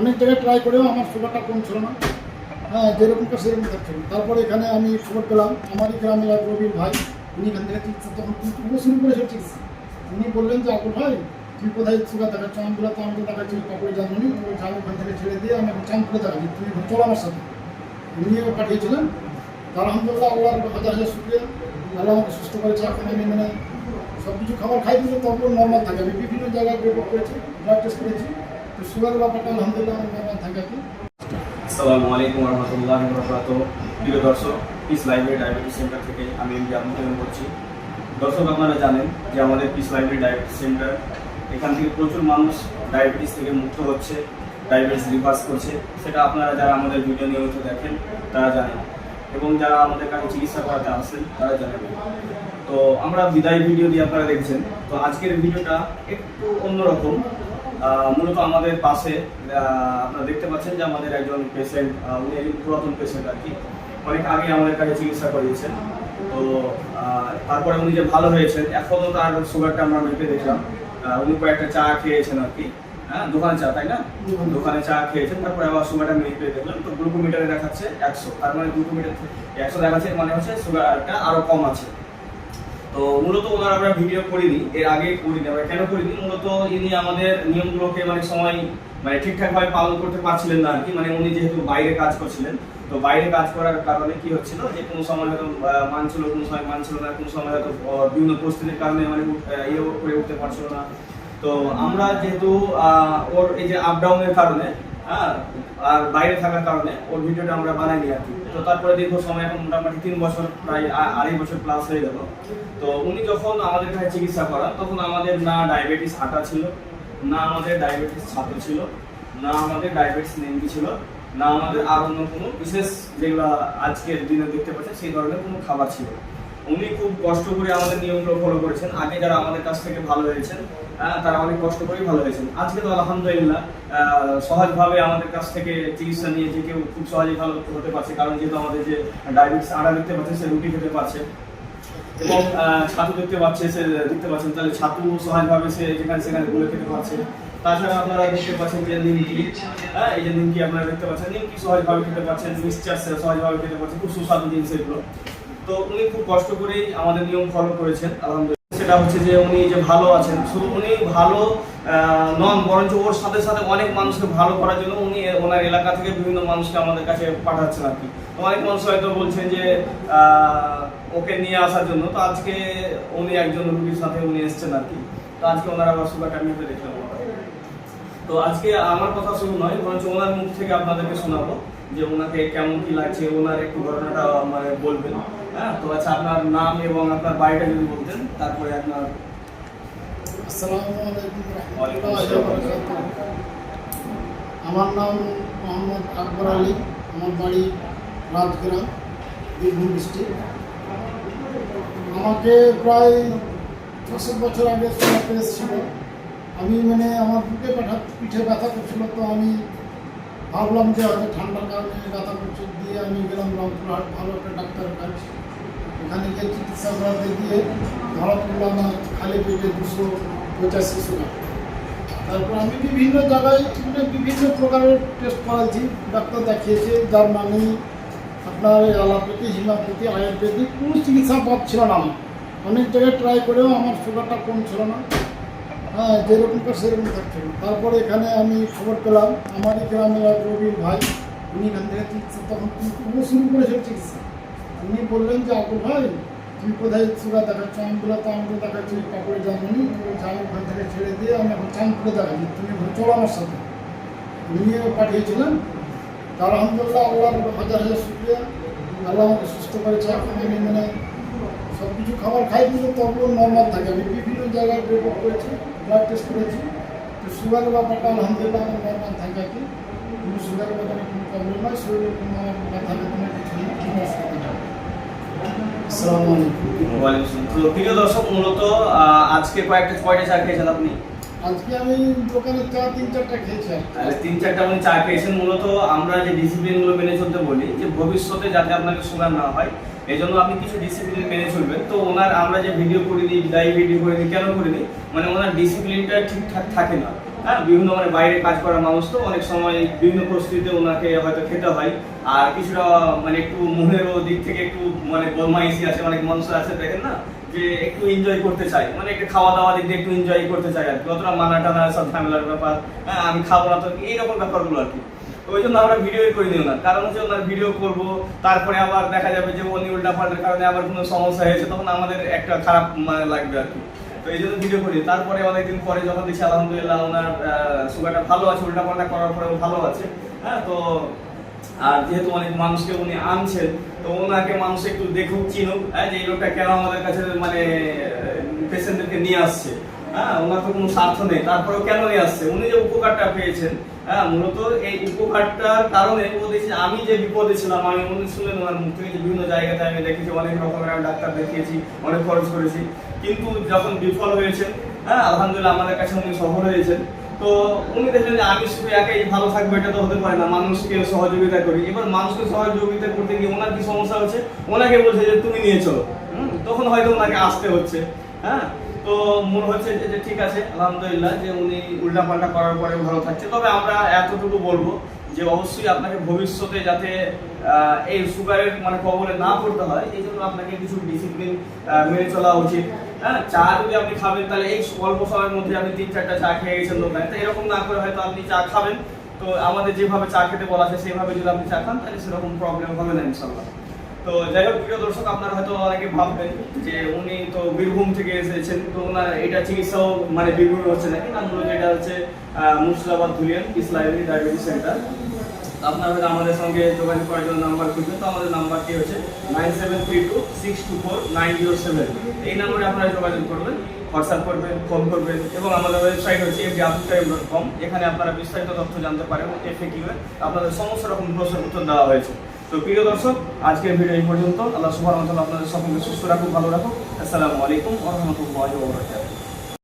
অনেক জায়গায় ট্রাই করেও আমার সুগারটা কমছিল না। হ্যাঁ যেরকমটা সেরকম থাকছিল তারপরে এখানে আমি খবর পেলাম। আমারই গ্রামের এক রবির ভাই, উনি এখান থেকে চিকিৎসা তখন পুরো শুরু করেছে চিকিৎসা। উনি বললেন যে আকুল ভাই, তুই কোথায় সুগার দেখাচ্ছ? আমি বললাম তো আমি তো দেখাচ্ছি কাপড়ে জানি আমি ওখান থেকে ছেড়ে দিয়ে আমি এখন করে দেখাচ্ছি। তুমি চলো আমার সাথে। উনিও পাঠিয়েছিলেন। তার আলহামদুলিল্লাহ, আল্লাহর হাজার হাজার শুক্রিয়া। আল্লাহ আমাকে সুস্থ করেছে এখন আমি মানে। সব কিছু খাবার খাই দিলে তখন নর্মাল থাকে। আমি বিভিন্ন জায়গায় রিপোর্ট করেছি ব্লাড টেস্ট করেছি। তো সুগারের ব্যাপারটা আলহামদুলিল্লাহ আসসালামু আলাইকুম রহমতুল্লাহ বরকাত প্রিয় দর্শক পিস লাইব্রেরি ডায়াবেটিস সেন্টার থেকে আমি দর্শক, আপনারা জানেন যে আমাদের পিস লাইব্রেরি ডায়াবেটিস সেন্টার এখান থেকে প্রচুর মানুষ ডায়াবেটিস থেকে মুক্ত হচ্ছে ডায়াবেটিস রিভার্স করছে। সেটা আপনারা যারা আমাদের ভিডিও নিয়মিত দেখেন, তারা জানেন। এবং যারা আমাদের কাছে চিকিৎসা করাতে আসেন, তারা জানেন। তো আমরা বিদায় ভিডিও দিয়ে আপনারা দেখছেন। তো আজকের ভিডিওটা একটু অন্যরকম। মূলত আমাদের পাশে আপনারা দেখতে পাচ্ছেন যে আমাদের একজন পেশেন্ট উনি একজন পুরাতন পেশেন্ট আর কি। অনেক আগে আমাদের কাছে চিকিৎসা করিয়েছেন। তো তারপরে উনি যে ভালো হয়েছেন এখনও তার সুগারটা আমরা মেপে দেখলাম। উনি কয়েকটা চা খেয়েছেন আর কি। হ্যাঁ দোকানে চা, তাই না? দোকানে চা খেয়েছেন, তারপরে আবার সুগারটা মেপে দেখলাম। তো গ্লুকোমিটারে দেখাচ্ছে একশো। তার মানে গ্লুকোমিটার একশো দেখাচ্ছে মানে হচ্ছে সুগারটা আরও কম আছে। তো মূলত ওনার আমরা ভিডিও করিনি, এর আগে করিনি, আমরা কেন করিনি? মূলত ইনি আমাদের নিয়মগুলোকে মানে সময় মানে ঠিকঠাক ভাবে পালন করতে পারছিলেন না আর কি মানে উনি যেহেতু বাইরে কাজ করছিলেন, তো বাইরে কাজ করার কারণে কি হচ্ছিল যে কোনো সময় হয়তো মানছিল, কোনো সময় মানছিল না, কোনো সময় হয়তো বিভিন্ন পরিস্থিতির কারণে মানে ইয়ে করে উঠতে পারছিল না। তো আমরা যেহেতু ওর এই যে আপ ডাউনের কারণে হ্যাঁ আর বাইরে থাকার কারণে ওর ভিডিওটা আমরা বানাইনি আর কি। তো তারপরে দীর্ঘ সময় এখন মোটামুটি তিন বছর, প্রায় আড়াই বছর প্লাস হয়ে গেল। তো উনি যখন আমাদের কাছে চিকিৎসা করান, তখন আমাদের না ডায়াবেটিস হাঁটা ছিল, না আমাদের ডায়াবেটিস ছাত্র ছিল, না আমাদের ডায়াবেটিস নেমকি ছিল, না আমাদের আর অন্য কোনো বিশেষ যেগুলো আজকের দিনে দেখতে পাচ্ছেন, সেই ধরনের কোনো খাবার ছিল। উনি খুব কষ্ট করে আমাদের নিয়মগুলো ফলো করেছেন। আগে যারা আমাদের কাছ থেকে ভালো হয়েছেন হ্যাঁ, তারা অনেক কষ্ট করেই ভালো হয়েছেন। আজকে তো আলহামদুলিল্লাহ সহজভাবে আমাদের কাছ থেকে চিকিৎসা নিয়ে যে কেউ খুব সহজেই ভালো হতে পারছে কারণ যেহেতু আমাদের যে ডায়াবেটিস আড়া দেখতে পাচ্ছে সে রুটি খেতে পারছে। এবং ছাতু দেখতে পাচ্ছে সে দেখতে পাচ্ছেন তাহলে ছাতু সহজভাবে সে যেখানে সেখানে গুলো খেতে পারছে। তাছাড়া আপনারা দেখতে পাচ্ছেন যে নিমকি হ্যাঁ এই যে নিমকি আপনারা দেখতে পাচ্ছেন নিমকি সহজভাবে খেতে পাচ্ছেন মিক্সচার সহজভাবে খেতে পাচ্ছেন খুব সুস্বাদু জিনিস এগুলো। তো উনি খুব কষ্ট করেই আমাদের নিয়ম ফলো করেছেন, আলহামদুলিল্লাহ। সেটা হচ্ছে যে উনি যে ভালো আছেন, শুধু উনি ভালো নন, বরঞ্চ ওর সাথে সাথে অনেক মানুষকে ভালো করার জন্য উনি ওনার এলাকা থেকে বিভিন্ন মানুষকে আমাদের কাছে পাঠাচ্ছেন আর কি। অনেক মানুষ হয়তো বলছেন যে ওকে নিয়ে আসার জন্য। তো আজকে উনি একজন রুগীর সাথে উনি এসছেন আর কি। তো আজকে ওনার আবার সুগারটা নিতে দেখলাম। তো আজকে আমার কথা শুরু নয়, বরঞ্চ ওনার মুখ থেকে আপনাদেরকে শোনাবো যে ওনাকে কেমন কি লাগছে, ওনার একটু ঘটনাটা মানে বলবেন। হ্যাঁ তো আচ্ছা আপনার নাম এবং আপনার বাড়িটা যদি বলতেন তারপরে আপনার আমার নাম মোহাম্মদ আকবর আলী। আমার বাড়ি রাজগ্রাম বীরভূম ডিস্ট্রিক্ট। আমাকে প্রায় ছশো বছর আগে সুগার এসেছিল। আমি মানে আমার বুকে ব্যথা পিঠে ব্যথা করছিল তো আমি ভাবলাম যে হয়তো ঠান্ডার কারণে ব্যথা করছে দিয়ে আমি গেলাম রংপুরহাট ভালো একটা ডাক্তারের কাছে। এখানে চিকিৎসা করাতে গিয়ে ধরা পড়ল আমার খালি পেটে দুশো পঁচাশি সুগার তারপর আমি বিভিন্ন জায়গায় মানে বিভিন্ন প্রকারের টেস্ট করাচ্ছি, ডাক্তার দেখিয়েছে, জার্মানি, আপনার এই অ্যালোপ্যাথি, হিমাপ্যাথি, আয়ুর্বেদিক, কোনো চিকিৎসা পাচ্ছিল না আমার। অনেক জায়গায় ট্রাই করেও আমার সুগারটা কম ছিল না। হ্যাঁ যেরকমটা সেরকম থাকছিল তারপরে এখানে আমি খবর পেলাম, আমারই গ্রামের এক রবির ভাই, উনি এখান থেকে চিকিৎসা তখন শুরু করেছে চিকিৎসা। উনি বললেন যে আকুল ভাই, তুমি কোথায় সুগার দেখাচ্ছ? আমি বললাম তো আমি তো দেখাচ্ছি, কাপড়ে জানি আমি ওখান থেকে ছেড়ে দিয়ে আমি এখন চাঁদপুরে দেখাচ্ছি। তুমি চলো আমার সাথে। উনিও পাঠিয়েছিলেন। তার আলহামদুলিল্লাহ আল্লাহর হাজার হাজার শুক্রিয়া। আল্লাহ আমাকে সুস্থ করেছে এখন আমি মানে সব কিছু খাবার খাই দিলে তবুও নর্মাল থাকে। আমি বিভিন্ন জায়গায় রিপোর্ট করেছি ব্লাড টেস্ট করেছি। তো সুগারের ব্যাপারটা আলহামদুলিল্লাহ আমার নর্মাল থাকে আর কি। কিন্তু সুগারের ব্যাপারে কোনো প্রবলেম নয় শরীরে কোনো আমার ব্যথা বেদনা কিছু নেই। কোনো অসুবিধা নেই আসসালামু আলাইকুম। ওয়ালাইকুম তো প্রিয় দর্শক মূলত আজকে কয়েকটা কয়টা চা খেয়েছেন আপনি? আজকে আমি দোকানে চা তিন চারটা খেয়েছি। আর তিন চারটা আপনি চা খেয়েছেন। মূলত আমরা যে ডিসিপ্লিনগুলো মেনে চলতে বলি যে ভবিষ্যতে যাতে আপনাকে সুগার না হয় এই জন্য আপনি কিছু ডিসিপ্লিন মেনে চলবেন। তো ওনার আমরা যে ভিডিও করে দিই, বিদায় ভিডিও করে দিই, কেন করে দিই? মানে ওনার ডিসিপ্লিনটা ঠিকঠাক থাকে না। হ্যাঁ বিভিন্ন মানে বাইরে কাজ করা মানুষ তো অনেক সময় বিভিন্ন পরিস্থিতিতে ওনাকে হয়তো খেতে হয়। আর কিছুটা মানে একটু মনেরও দিক থেকে একটু মানে বদমাইশি আছে, অনেক মানুষ আছে, দেখেন না? যে একটু এনজয় করতে চাই মানে একটু খাওয়া দাওয়া দিক দিয়ে একটু এনজয় করতে চাই আর কি। অতটা মানা টানা সব ঝামেলার ব্যাপার। হ্যাঁ আমি খাব না তো, এইরকম ব্যাপারগুলো আর কি। ওই জন্য আমরা ভিডিও করে নিও না কারণ হচ্ছে ওনার ভিডিও করব, তারপরে আবার দেখা যাবে যে উনি উল্টা কারণে আবার কোনো সমস্যা হয়েছে, তখন আমাদের একটা খারাপ মানে লাগবে আর কি। তো এই জন্য ভিডিও করি তারপরে অনেকদিন পরে যখন দেখছি আলহামদুলিল্লাহ ওনার সুগারটা ভালো আছে, উল্টা পাল্টা করার পরেও ভালো আছে হ্যাঁ তো আর যেহেতু অনেক মানুষকে উনি আনছেন, তো ওনাকে মানুষ একটু দেখুক, চিনুক হ্যাঁ যে এই লোকটা কেন আমাদের কাছে মানে পেশেন্টদেরকে নিয়ে আসছে। হ্যাঁ ওনার তো কোনো স্বার্থ নেই। তারপরেও কেন নিয়ে আসছে? উনি যে উপকারটা পেয়েছেন হ্যাঁ মূলত এই উপকারটার কারণে ও দেখছি, আমি যে বিপদে ছিলাম, আমি উনি শুনলেন ওনার মুখ থেকে বিভিন্ন জায়গাতে আমি দেখেছি, অনেক রকমের আমি ডাক্তার দেখিয়েছি, অনেক খরচ করেছি। কিন্তু যখন বিফল হয়েছেন হ্যাঁ আলহামদুলিল্লাহ আমাদের কাছে উনি সফল হয়েছেন। তো উনি দেখলেন যে আমি শুধু একাই ভালো থাকব, এটা তো হতে পারে না। মানুষকে সহযোগিতা করি। এবার মানুষকে সহযোগিতা করতে গিয়ে ওনার কি সমস্যা হচ্ছে? ওনাকে বলছে যে, তুমি নিয়ে চলো। তখন হয়তো ওনাকে আসতে হচ্ছে। হ্যাঁ তো মনে হচ্ছে যে ঠিক আছে, আলহামদুলিল্লাহ যে উনি উল্টা পাল্টা করার পরে ভালো থাকছে। তবে আমরা এতটুকু বলব যে অবশ্যই আপনাকে ভবিষ্যতে যাতে এই সুগারের মানে কবলে না পড়তে হয়, এই জন্য আপনাকে কিছু ডিসিপ্লিন মেনে চলা উচিত। হ্যাঁ চা যদি আপনি খাবেন, তাহলে এই অল্প সময়ের মধ্যে আপনি তিন চারটা চা খেয়ে গেছেন দোকানে তো এরকম না করে হয়তো আপনি চা খাবেন। তো আমাদের যেভাবে চা খেতে বলা আছে সেভাবে যদি আপনি চা খান, তাহলে সেরকম প্রবলেম হবে না ইনশাল্লাহ তো যাই হোক, প্রিয় দর্শক, আপনারা হয়তো অনেকে ভাববেন যে উনি তো বীরভূম থেকে এসেছেন, তো ওনার এটা চিকিৎসাও মানে বীরভূমে হচ্ছে নাকি? না, মূলত এটা হচ্ছে মুর্শিদাবাদ ধুলিয়ান ইস লাইব্রেরি ডায়াবেটিস সেন্টার আপনারা আমাদের সঙ্গে যোগাযোগ করার জন্য নাম্বার খুঁজবেন, তো আমাদের নাম্বারটি হচ্ছে? Nine seven three two six two four nine zero seven. এই নাম্বারে আপনারা যোগাযোগ করবেন, হোয়াটসঅ্যাপ করবেন, ফোন করবেন এবং আমাদের ওয়েবসাইট হচ্ছে এফ ডট কম এখানে আপনারা বিস্তারিত তথ্য জানতে পারেন এফে কীভাবে আপনাদের সমস্ত রকম প্রশ্নের উত্তর দেওয়া হয়েছে। তো প্রিয় দর্শক, আজকের ভিডিও এই পর্যন্ত। আল্লাহ তাআলা আপনাদের সকলকে সুস্থ রাখুন ভালো রাখুন আসসালামু আলাইকুম রাহমাতুল্লাহি বারাকাতুহু।